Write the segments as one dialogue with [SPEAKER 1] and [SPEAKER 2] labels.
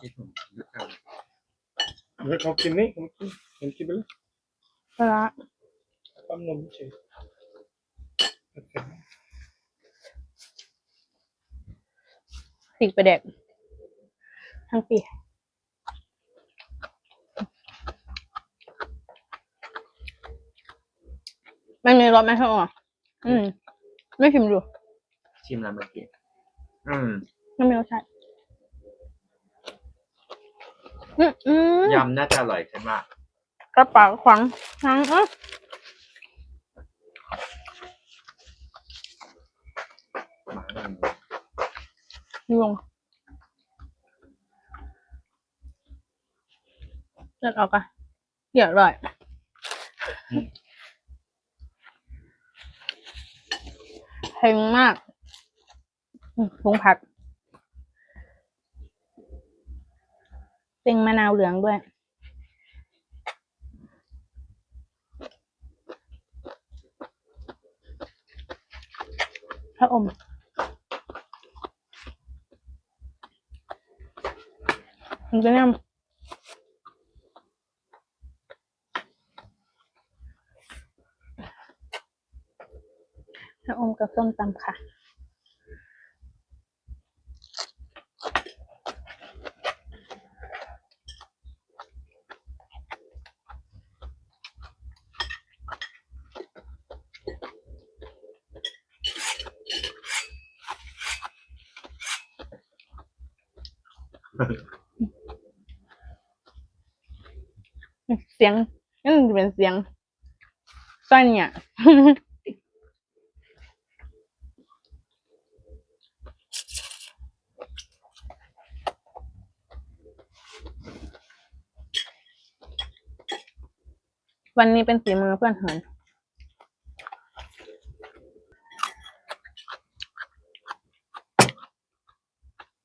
[SPEAKER 1] ที่ผมนึกเอา
[SPEAKER 2] เดี๋ยวเขากินนี่ผมกินผมกินไปเลย
[SPEAKER 3] ปลาร้า
[SPEAKER 2] ปั๊มนมเฉยโอเค
[SPEAKER 3] พริกไปแดกทั้งปีไม่มีรสไหมใช่ไหมอะอืม ไม่ชิมดู
[SPEAKER 1] ชิมแล้วเมื่อกี้อืม
[SPEAKER 3] ไม่มีรสชาติ อืมอืม
[SPEAKER 1] ยำน่าจะอร่อยขึ้นมาก
[SPEAKER 3] กระเป๋าขวัญทั้งอะ
[SPEAKER 1] มาหนึ่ง
[SPEAKER 3] ลงเลือกเอากันเดี๋ยวอร่อยเพ็งมากอืมปรุงผัก เป็นมะนาวเหลืองด้วย พระอม มันจะนี่ยพระอมกับส้มตำค่ะ เสียงนั่นเป็นเสียงสั้นเนี่ยวันนี้เป็นฝีมือเพื่อนเหิน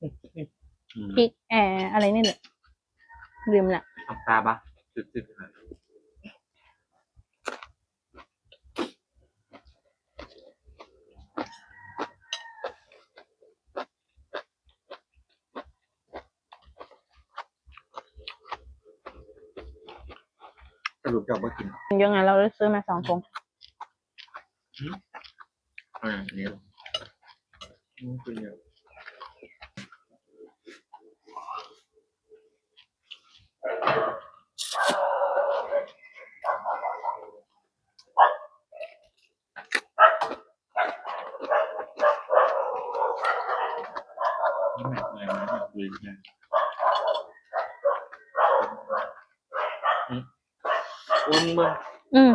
[SPEAKER 1] อืม
[SPEAKER 3] พริกแอร์อะไรนี่แหละลืมละ
[SPEAKER 1] ทำตาปะจุดๆหน่อยสรุปจะเอาไปกิน
[SPEAKER 3] เยอะไงเราเลยซื้อมาสองถุง
[SPEAKER 1] อ่าอันนี้เหรออืมคุณเดียว อะไรนะแบบคุยกันอืมอ้วนมึง
[SPEAKER 3] อืม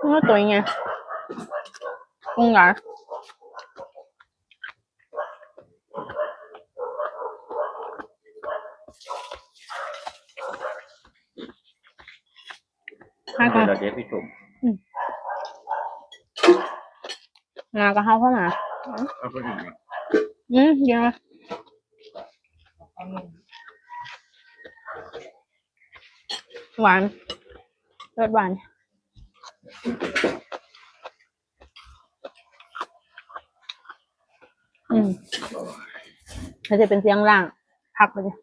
[SPEAKER 3] นี่ก็ตัวยังไงปรุงเห
[SPEAKER 1] วา
[SPEAKER 3] กระเฮาเข้ามา
[SPEAKER 1] เอาไปอีกอะ
[SPEAKER 3] อืมเดี๋ยวนะ
[SPEAKER 2] ปั๊มนม
[SPEAKER 3] หวานรสหวาน อืมถ้าจะเป็นเสียงล่าง พักไปเลย